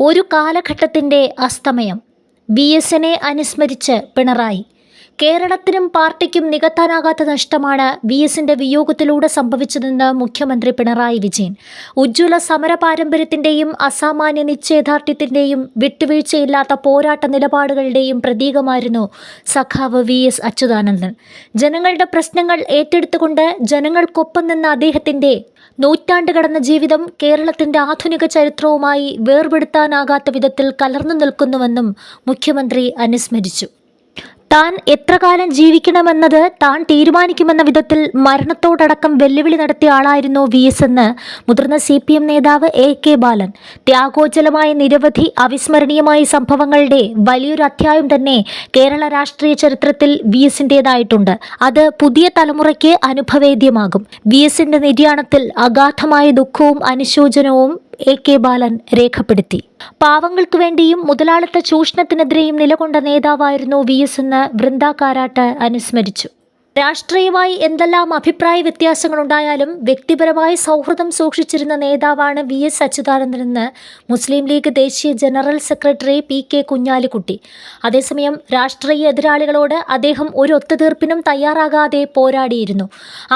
ഒരു കാലഘട്ടത്തിന്റെ അസ്തമയം. വി എസിനെ അനുസ്മരിച്ച് പിണറായി. കേരളത്തിനും പാർട്ടിക്കും നികത്താനാകാത്ത നഷ്ടമാണ് വി എസിന്റെ വിയോഗത്തിലൂടെ സംഭവിച്ചതെന്ന് മുഖ്യമന്ത്രി പിണറായി വിജയൻ. ഉജ്ജ്വല സമര പാരമ്പര്യത്തിന്റെയും അസാമാന്യ നിശ്ചയദാർഢ്യത്തിന്റെയും വിട്ടുവീഴ്ചയില്ലാത്ത പോരാട്ട നിലപാടുകളുടെയും പ്രതീകമായിരുന്നു സഖാവ് വി എസ് അച്യുതാനന്ദൻ. ജനങ്ങളുടെ പ്രശ്നങ്ങൾ ഏറ്റെടുത്തുകൊണ്ട് ജനങ്ങൾക്കൊപ്പം നിന്ന അദ്ദേഹത്തിന്റെ നൂറ്റാണ്ട് കടന്ന ജീവിതം കേരളത്തിന്റെ ആധുനിക ചരിത്രവുമായി വേർപെടുത്താനാകാത്ത വിധത്തിൽ കലർന്നു നിൽക്കുന്നുവെന്നും മുഖ്യമന്ത്രി അനുസ്മരിച്ചു. താൻ എത്ര കാലം ജീവിക്കണമെന്നത് താൻ തീരുമാനിക്കുമെന്ന വിധത്തിൽ മരണത്തോടടക്കം വെല്ലുവിളി നടത്തിയ ആളായിരുന്നു വി എസ് എന്ന് മുതിർന്ന സി പി എം നേതാവ് എ കെ ബാലൻ. ത്യാഗോജ്ജലമായ നിരവധി അവിസ്മരണീയമായ സംഭവങ്ങളുടെ വലിയൊരു അധ്യായം തന്നെ കേരള രാഷ്ട്രീയ ചരിത്രത്തിൽ വി എസിന്റെതായിട്ടുണ്ട് അത് പുതിയ തലമുറയ്ക്ക് അനുഭവേദ്യമാകും. വി എസിന്റെ നിര്യാണത്തിൽ അഗാധമായ ദുഃഖവും അനുശോചനവും എ കെ ബാലൻ രേഖപ്പെടുത്തി. പാവങ്ങൾക്ക് വേണ്ടിയും മുതലാളിത്ത ചൂഷണത്തിനെതിരെയും നിലകൊണ്ട നേതാവായിരുന്നു വി എസ് എന്ന് വൃന്ദ കാരാട്ട് അനുസ്മരിച്ചു. രാഷ്ട്രീയമായി എന്തെല്ലാം അഭിപ്രായ വ്യത്യാസങ്ങളുണ്ടായാലും വ്യക്തിപരമായ സൗഹൃദം സൂക്ഷിച്ചിരുന്ന നേതാവാണ് വി എസ് അച്യുതാനന്ദനെന്ന് മുസ്ലിം ലീഗ് ദേശീയ general secretary P K Kunhalikutty. അതേസമയം രാഷ്ട്രീയ എതിരാളികളോട് അദ്ദേഹം ഒരു ഒത്തുതീർപ്പിനും തയ്യാറാകാതെ പോരാടിയിരുന്നു.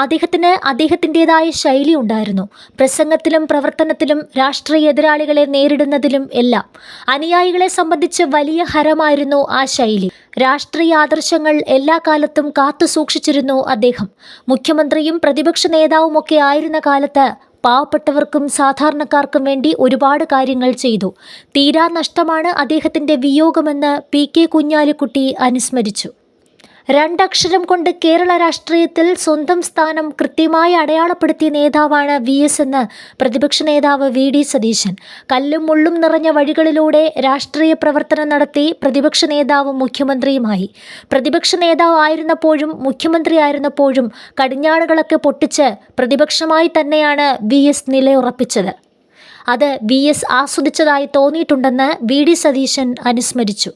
അദ്ദേഹത്തിന് അദ്ദേഹത്തിന്റെതായ ശൈലി ഉണ്ടായിരുന്നു. പ്രസംഗത്തിലും പ്രവർത്തനത്തിലും രാഷ്ട്രീയ എതിരാളികളെ നേരിടുന്നതിലും എല്ലാം. അനുയായികളെ സംബന്ധിച്ച് വലിയ ഹരമായിരുന്നു ആ ശൈലി. രാഷ്ട്രീയ ആദർശങ്ങൾ എല്ലാ കാലത്തും കാത്തു സൂക്ഷിച്ചിരുന്നു അദ്ദേഹം. മുഖ്യമന്ത്രിയും പ്രതിപക്ഷ നേതാവുമൊക്കെ ആയിരുന്ന കാലത്ത് പാവപ്പെട്ടവർക്കും സാധാരണക്കാർക്കും വേണ്ടി ഒരുപാട് കാര്യങ്ങൾ ചെയ്തു. തീരാ നഷ്ടമാണ് അദ്ദേഹത്തിന്റെ വിയോഗമെന്ന് പി കെ കുഞ്ഞാലിക്കുട്ടി അനുസ്മരിച്ചു. രണ്ടക്ഷരം കൊണ്ട് കേരള രാഷ്ട്രീയത്തിൽ സ്വന്തം സ്ഥാനം കൃത്യമായി അടയാളപ്പെടുത്തിയ നേതാവാണ് വി എസ് എന്ന് പ്രതിപക്ഷ നേതാവ് വി ഡി സതീശൻ. കല്ലും മുള്ളും നിറഞ്ഞ വഴികളിലൂടെ രാഷ്ട്രീയ പ്രവർത്തനം നടത്തി പ്രതിപക്ഷ നേതാവും മുഖ്യമന്ത്രിയുമായി. പ്രതിപക്ഷ നേതാവ് ആയിരുന്നപ്പോഴും മുഖ്യമന്ത്രിയായിരുന്നപ്പോഴും കടിഞ്ഞാണുകളൊക്കെ പൊട്ടിച്ച് പ്രതിപക്ഷമായി തന്നെയാണ് വി എസ് നിലയുറപ്പിച്ചത്. അത് വി എസ് ആസ്വദിച്ചതായി തോന്നിയിട്ടുണ്ടെന്ന് വി ഡി സതീശൻ അനുസ്മരിച്ചു.